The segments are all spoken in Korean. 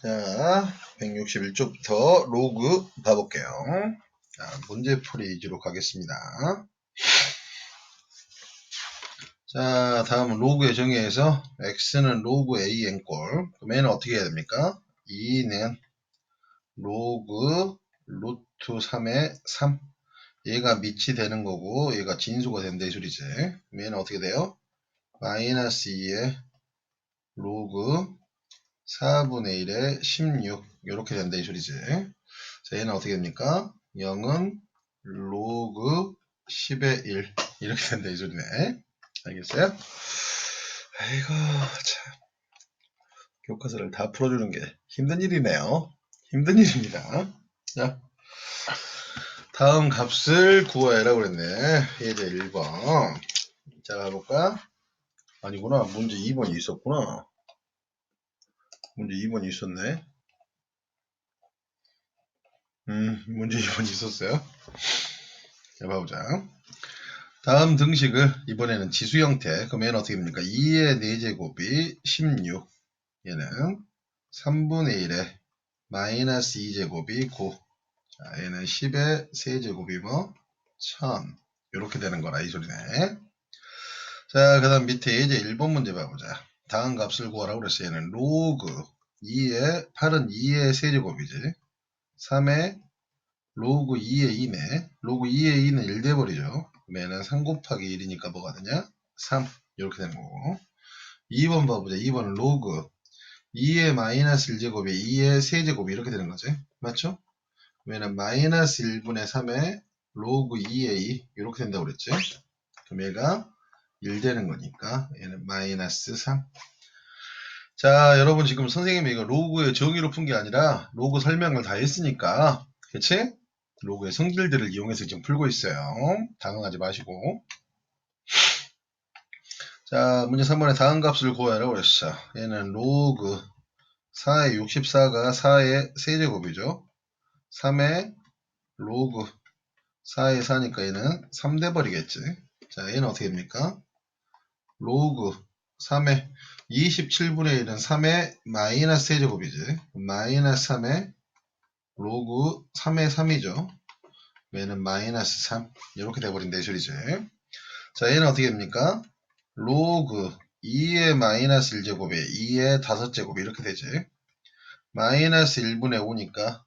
자, 161쪽부터 로그 봐볼게요. 자, 문제풀이 위주로 가겠습니다. 자, 다음은 로그의 정의에서 x는 로그 a n꼴. 그럼 얘는 어떻게 해야 됩니까? 2는 로그 루트 3의 3. 얘가 밑이 되는 거고 얘가 진수가 된다 이 소리지. 그럼 얘는 어떻게 돼요? 마이너스 2의 로그 4분의 1에 16 이렇게 된다 이 소리지. 자 얘는 어떻게 됩니까? 0은 로그 10의 1 이렇게 된다 이 소리네. 알겠어요? 아이고 참 교과서를 다 풀어주는 게 힘든 일이네요. 힘든 일입니다. 자 다음 값을 구하라고 그랬네. 예제 1번. 자 가볼까? 아니구나. 문제 2번이 있었구나. 문제 2번이 있었네. 음, 문제 2번이 있었어요. 자, 봐보자. 다음 등식을 이번에는 지수 형태. 그럼 얘는 어떻게 됩니까? 2의 4제곱이 16. 얘는 3분의 1에 마이너스 2제곱이 9. 자, 얘는 10의 세제곱이 뭐? 1000. 이렇게 되는 거라 이 소리네. 자, 그 다음 밑에 예제 1번 문제 봐보자. 다음 값을 구하라고 그랬어. 얘는 로그 2의 8은 2의 세제곱이지. 3의 로그 2의 2네. 로그 2의 2는 1 돼버리죠. 그러면은 3 곱하기 1이니까 뭐가 되냐? 3. 이렇게 되는 거고. 2번 봐보자. 2번은 로그 2의 마이너스 1제곱에 2의 세제곱이 이렇게 되는 거지. 맞죠? 그러면 마이너스 1분의 3의 로그 2의 2 이렇게 된다고 그랬지. 그럼 얘가 1 되는 거니까 얘는 마이너스 3. 자, 여러분 지금 선생님이 이거 로그의 정의로 푼 게 아니라 로그 설명을 다 했으니까 그치? 로그의 성질들을 이용해서 지금 풀고 있어요. 당황하지 마시고. 자, 문제 3번에 다음 값을 구하라고 그랬어. 얘는 로그 4의 64가 4의 세제곱이죠. 3의 로그 4의 4니까 얘는 3 돼버리겠지. 자, 얘는 어떻게 됩니까? 로그 3의 27분의 1은 3의 마이너스 세제곱이지. 마이너스 3의 로그 3의 3이죠. 얘는 마이너스 3. 이렇게 돼버린다 이 소리지. 자, 얘는 어떻게 됩니까? 로그 2의 마이너스 1제곱에 2의 5제곱 이렇게 되지. 마이너스 1분의 5니까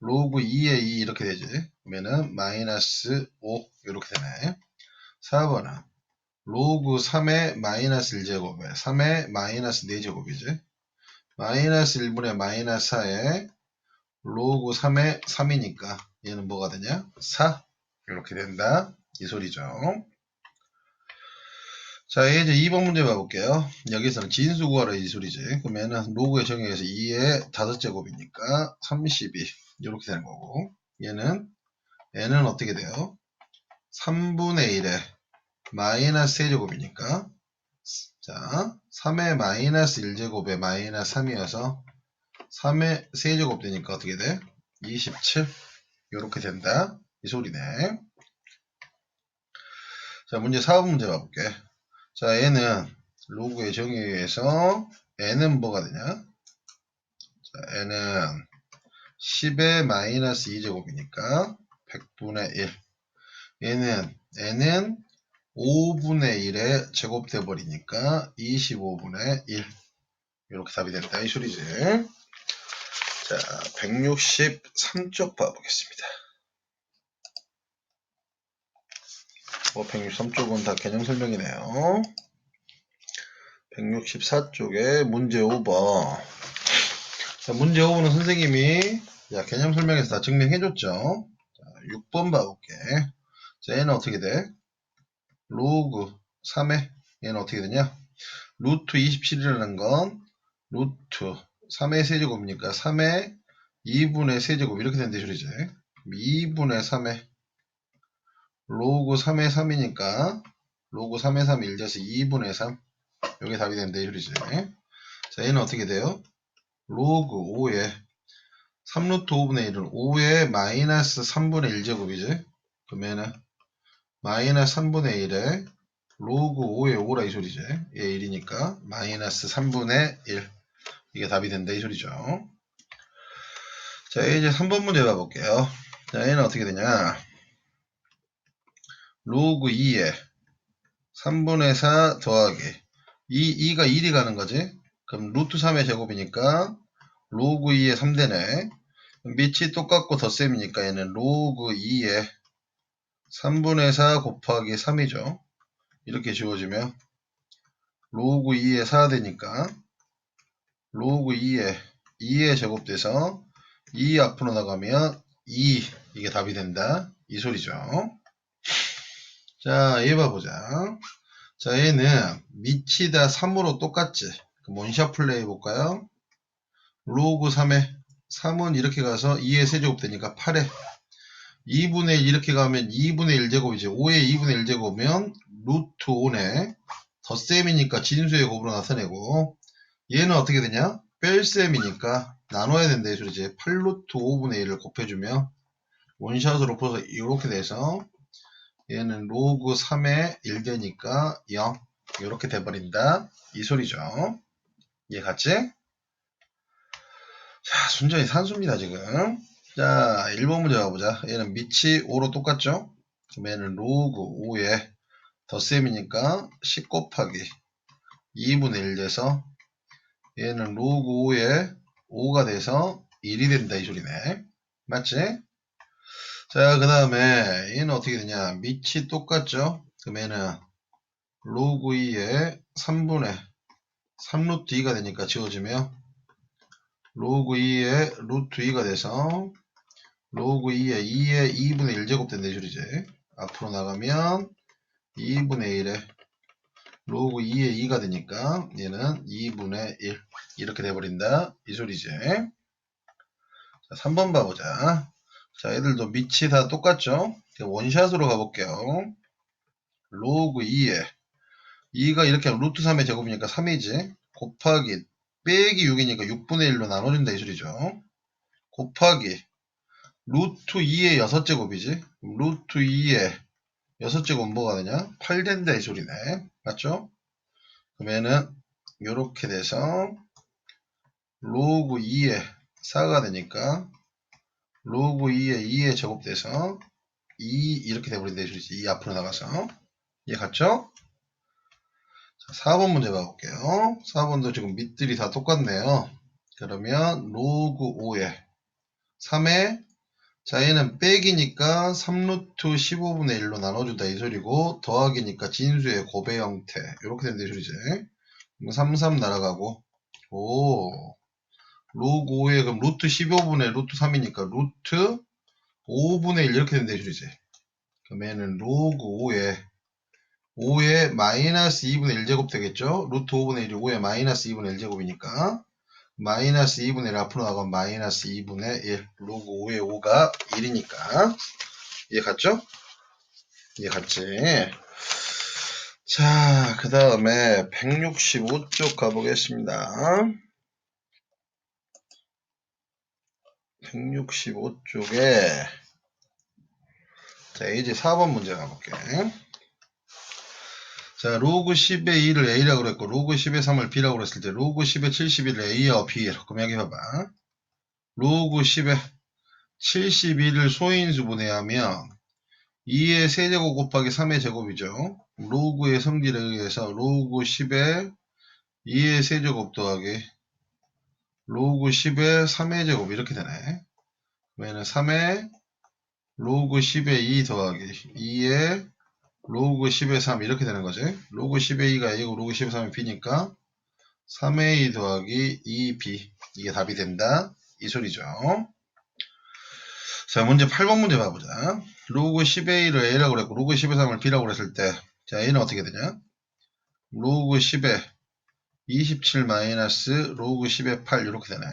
로그 2의 2 이렇게 되지. 그러면은 마이너스 5 이렇게 되네. 4번은 로그 3의 마이너스 1제곱에 3의 마이너스 4제곱이지. 마이너스 1분의 마이너스 4에 로그 3의 3이니까 얘는 뭐가 되냐? 4 이렇게 된다. 이 소리죠. 자, 이제 2번 문제 봐볼게요. 여기서는 진수 구하라 이 소리지. 그러면은 로그의 정의에서 2의 5제곱이니까 32 이렇게 되는 거고 얘는 n은 어떻게 돼요? 3분의 1에 마이너스 세제곱이니까? 자 3의 마이너스 1제곱에 마이너스 3이어서 3의 세제곱 되니까 어떻게 돼? 27 이렇게 된다. 이 소리네. 자 문제 4번 문제 봐볼게. 자 얘는 로그의 정의에 의해서 n은 뭐가 되냐? 자 n은 10의 마이너스 2제곱이니까 100분의 1 얘는 n은 5분의 1에 제곱돼 버리니까 25분의 1 이렇게 답이 된다 이 소리지. 자 163쪽 봐보겠습니다. 뭐 163쪽은 다 개념 설명이네요. 164쪽에 문제 5번 자, 문제 5번은 선생님이 자, 개념 설명에서 다 증명해줬죠? 자, 6번 봐볼게. 자 얘는 어떻게 돼? 로그 3에 얘는 어떻게 되냐? 루트 27이라는 건 루트 3의 세제곱이니까 3의 2분의 세제곱 이렇게 된다 소리지. 2분의 3의 로그 3의 3이니까 로그 3의 3이 1돼서 2분의 3 여기 답이 된다 소리지. 자 얘는 어떻게 돼요? 로그 5에 3루트 5분의 1은 5의 마이너스 3분의 1제곱이지. 그러면은 마이너스 3분의 1에 로그 5의 5라 이 소리지. 얘 1이니까 마이너스 3분의 1. 이게 답이 된다 이 소리죠. 자 이제 3번 문제 봐볼게요. 자 얘는 어떻게 되냐 로그 2에 3분의 4 더하기 2, 2가 1이 가는 거지 그럼 루트 3의 제곱이니까 로그 2에 3되네 밑이 똑같고 덧셈이니까 얘는 로그 2에 3분의 4 곱하기 3이죠. 이렇게 지워지면 로그 2에 4 되니까 로그 2에 2에 제곱돼서 2 앞으로 나가면 2 이게 답이 된다. 이 소리죠. 자 얘 봐보자. 자 얘는 밑이 다 3으로 똑같지. 원샷 플레이 해볼까요? 로그 3에 3은 이렇게 가서 2의 세제곱 되니까 8에 2분의 1 이렇게 가면 2분의 1제곱이지 5의 2분의 1제곱이면 루트 5네. 덧셈이니까 진수의 곱으로 나타내고. 얘는 어떻게 되냐? 뺄셈이니까 나눠야 된다 이 소리지. 8루트 5분의 1을 곱해주면 원샷으로 풀어서 이렇게 돼서 얘는 로그 3에 1 되니까 0 이렇게 돼버린다 이 소리죠. 이해 갔지? 자 순전히 산수입니다 지금 자 1번 문제 가보자. 얘는 밑이 5로 똑같죠? 그럼 얘는 로그 5에 덧셈이니까 10 곱하기 2분의 1 돼서 얘는 로그 5에 5가 돼서 1이 된다 이 소리네. 맞지? 자 그 다음에 얘는 어떻게 되냐? 밑이 똑같죠? 그럼 얘는 로그 2에 3분의 3루트 2가 되니까 지워지면 로그 2에 루트 2가 돼서 로그 2에 2에 2분의 1제곱 된다 이 소리지 앞으로 나가면 2분의 1에 로그 2에 2가 되니까 얘는 2분의 1 이렇게 돼버린다. 이 소리지 자 3번 봐보자. 자 애들도 밑이 다 똑같죠? 원샷으로 가볼게요. 로그 2에. 2가 이렇게 루트 3의 제곱이니까 3이지. 곱하기 빼기 6이니까 6분의 1로 나눠준다 이 소리죠. 곱하기 루트 2의 6제곱이지? 루트 2의 6제곱 뭐가 되냐? 8 된다 이 소리네. 맞죠? 그러면은 이렇게 돼서 로그 2에 4가 되니까 로그 2에 2에 제곱돼서 2 이렇게 돼버린다 이 소리지. 2 앞으로 나가서. 이해 갔죠? 자, 4번 문제 봐볼게요. 4번도 지금 밑들이 다 똑같네요. 그러면 로그 5에 3에 자 얘는 빼기니까 3루트 15분의 1로 나눠준다 이 소리고 더하기니까 진수의 곱의 형태. 이렇게 된다 이 소리지. 3, 3 날아가고. 오. 로그 5에 그럼 루트 15분의 루트 3이니까 루트 5분의 1 이렇게 된다 이 소리지. 그럼 얘는 로그 5에 5에 마이너스 2분의 1제곱 되겠죠? 루트 5분의 1이 5에 마이너스 2분의 1제곱이니까 마이너스 2분의 1 앞으로 나가면 마이너스 2분의 1 로그 5의 5가 1이니까 이해 갔죠? 이해 갔지? 자, 그 다음에 165쪽 가보겠습니다. 165쪽에 자, 이제 4번 문제 가볼게. 자, 로그 10의 2를 A라고 그랬고, 로그 10의 3을 B라고 그랬을 때, 로그 10의 71을 A와 B. 그럼 여기 봐봐. 로그 10의 71을 소인수 분해하면 2의 세제곱 곱하기 3의 제곱이죠. 로그의 성질에 의해서 로그 10의 2의 세제곱 더하기 로그 10의 3의 제곱 이렇게 되네. 그러면 3의 로그 10의 2 더하기 2의 로그 10의 3 이렇게 되는 거지. 로그 10의 2가 A고 로그 10의 3이 B니까 3의 2 더하기 2B 이게 답이 된다. 이 소리죠. 자 문제 8번 문제 봐보자. 로그 10의 1을 A라고 그랬고 로그 10의 3을 B라고 그랬을 때 자 A는 어떻게 되냐? 로그 10의 27 마이너스 로그 10의 8 이렇게 되네.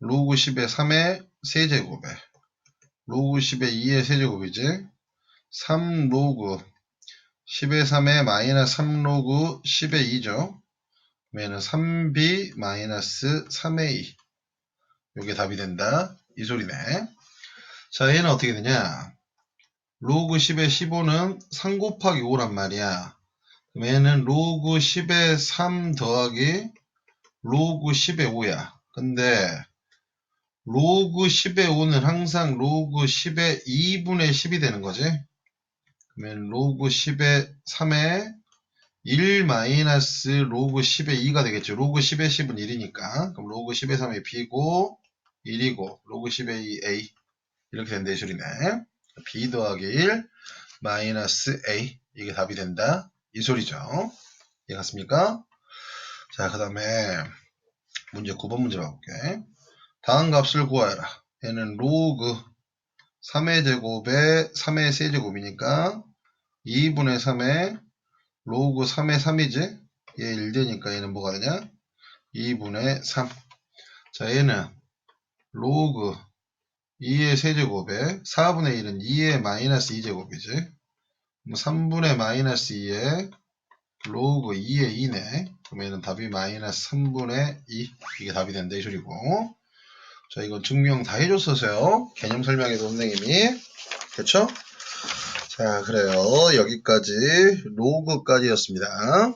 로그 10의 3의 세제곱에 로그 10의 2의 세제곱이지. 3 로그 10의 3에 마이너스 3 로그 10의 2죠. 그러면 3b 마이너스 3a 이게 답이 된다. 이 소리네. 자 얘는 어떻게 되냐. 로그 10의 15는 3 곱하기 5란 말이야. 그럼 얘는 로그 10의 3 더하기 로그 10의 5야. 근데 로그 10의 5는 항상 로그 10의 2분의 10이 되는 거지. 그러면 로그 10의 3의 1 마이너스 로그 10의 2가 되겠죠. 로그 10의 10은 1이니까. 그럼 로그 10의 3이 b고 1이고 로그 10의 2 a 이렇게 된다 이 소리네. b 더하기 1 마이너스 a 이게 답이 된다 이 소리죠. 이해갔습니까? 자, 그 다음에 문제 9번 문제 봐볼게. 다음 값을 구하여라. 얘는 로그 3의 제곱에 3의 세제곱이니까 2분의 3의 로그 3의 3이지? 얘 1되니까 얘는 뭐가 되냐? 2분의 3. 자, 얘는 로그 2의 세제곱에 4분의 1은 2의 마이너스 2제곱이지? 3분의 마이너스 2에 로그 2의 2네. 그러면 답이 마이너스 3분의 2. 이게 답이 된다 이 소리고. 자, 이건 증명 다 해줬어서요. 개념 설명에도 선생님이. 그쵸? 자, 그래요. 여기까지 로그까지였습니다.